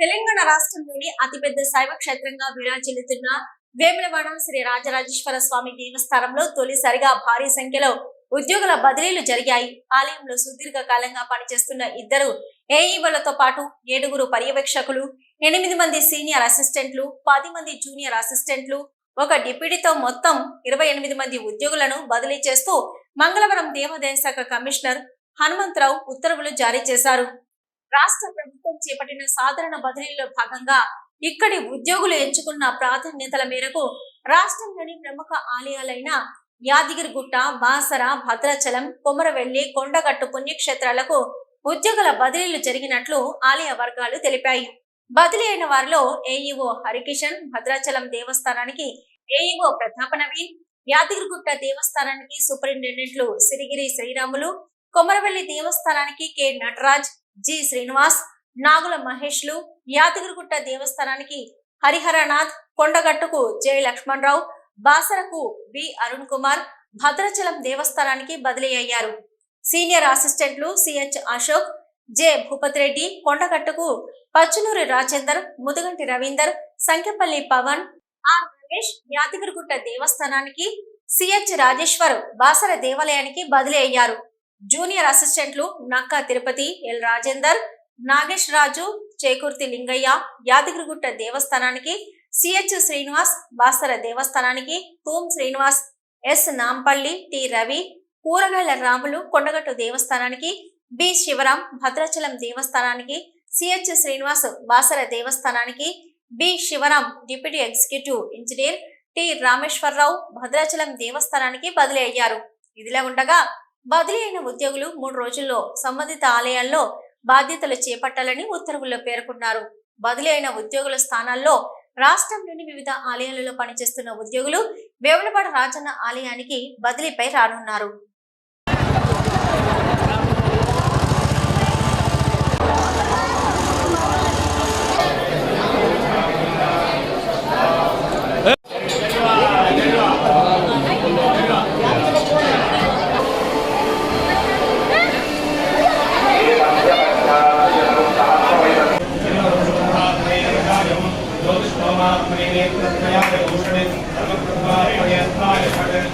తెలంగాణ రాష్ట్రంలోని అతిపెద్ద శైవ క్షేత్రంగా విరాజిల్లుతున్న వేములవాడ శ్రీ రాజరాజేశ్వర స్వామి దేవస్థానంలో తొలిసారిగా భారీ సంఖ్యలో ఉద్యోగుల బదిలీలు జరిగాయి. ఆలయంలో సుదీర్ఘ కాలంగా పనిచేస్తున్న ఇద్దరు ఏఈఓలతో పాటు ఏడుగురు పర్యవేక్షకులు ఎనిమిది మంది సీనియర్ అసిస్టెంట్లు పది మంది జూనియర్ అసిస్టెంట్లు ఒక డిప్యూటీతో మొత్తం ఇరవై ఎనిమిది మంది ఉద్యోగులను బదిలీ చేస్తూ మంగళవారం దేవాదాయ శాఖ కమిషనర్ హనుమంతరావు ఉత్తర్వులు జారీ చేశారు. రాష్ట్ర ప్రభుత్వం చేపట్టిన సాధారణ బదిలీలో భాగంగా ఇక్కడి ఉద్యోగులు ఎంచుకున్న ప్రాధాన్యతల మేరకు రాష్ట్రంలోని ప్రముఖ ఆలయాలైన యాదగిరిగుట్ట బాసర భద్రాచలం కొమరవెల్లి కొండగట్టు పుణ్యక్షేత్రాలకు ఉద్యోగుల బదిలీలు జరిగినట్లు ఆలయ వర్గాలు తెలిపాయి. బదిలీ అయిన వారిలో ఏఈఓ హరికిషన్ భద్రాచలం దేవస్థానానికి ఏఈఓ ప్రతాప నవీన్ యాదగిరిగుట్ట దేవస్థానానికి సూపరింటెండెంట్లు సిరిగిరి శ్రీరాములు కొమరవెల్లి దేవస్థానానికి కె నటరాజ్ జి శ్రీనివాస్ నాగుల మహేష్లు యాదగిరిగుట్ట దేవస్థానానికి హరిహరనాథ్ కొండగట్టుకు జె లక్ష్మణరావు బాసరకు బి అరుణ్ కుమార్ భద్రాచలం దేవస్థానానికి బదిలీ అయ్యారు. సీనియర్ అసిస్టెంట్లు సిహెచ్ అశోక్ జె భూపతి రెడ్డి కొండగట్టుకు పచ్చునూరి రాజేందర్ ముదుగంటి రవీందర్ సంఖ్యపల్లి పవన్ ఆర్ రమేష్ యాదగిరిగుట్ట దేవస్థానానికి సిహెచ్ రాజేశ్వర్ బాసర దేవాలయానికి బదిలీ అయ్యారు. జూనియర్ అసిస్టెంట్లు నక్కా తిరుపతి ఎల్. రాజేందర్ నాగేష్ రాజు చేకుర్తి లింగయ్య యాదగిరిగుట్ట దేవస్థానానికి సిహెచ్. శ్రీనివాస్ బాసర దేవస్థానానికి తూం శ్రీనివాస్ ఎస్. నాంపల్లి టి. రవి కూరగాయల రాములు కొండగట్టు దేవస్థానానికి బి. శివరాం భద్రాచలం దేవస్థానానికి సిహెచ్. శ్రీనివాస్ బాసర దేవస్థానానికి B. Sivaram deputy executive engineer T. Rameshwararao Bhadrachalam దేవస్థానానికి బదిలీ అయ్యారు. ఇదిలా ఉండగా బదిలీ అయిన ఉద్యోగులు మూడు రోజుల్లో సంబంధిత ఆలయాల్లో బాధ్యతలు చేపట్టాలని ఉత్తర్వుల్లో పేర్కొన్నారు. బదిలీ అయిన ఉద్యోగుల స్థానాల్లో రాష్ట్రంలోని వివిధ ఆలయాలలో పనిచేస్తున్న ఉద్యోగులు వేములవాడ రాజన్న ఆలయానికి బదిలీపై రానున్నారు. आत्मने प्रज्ञया योषणे सर्वप्रभारे प्रयत्नाय षट्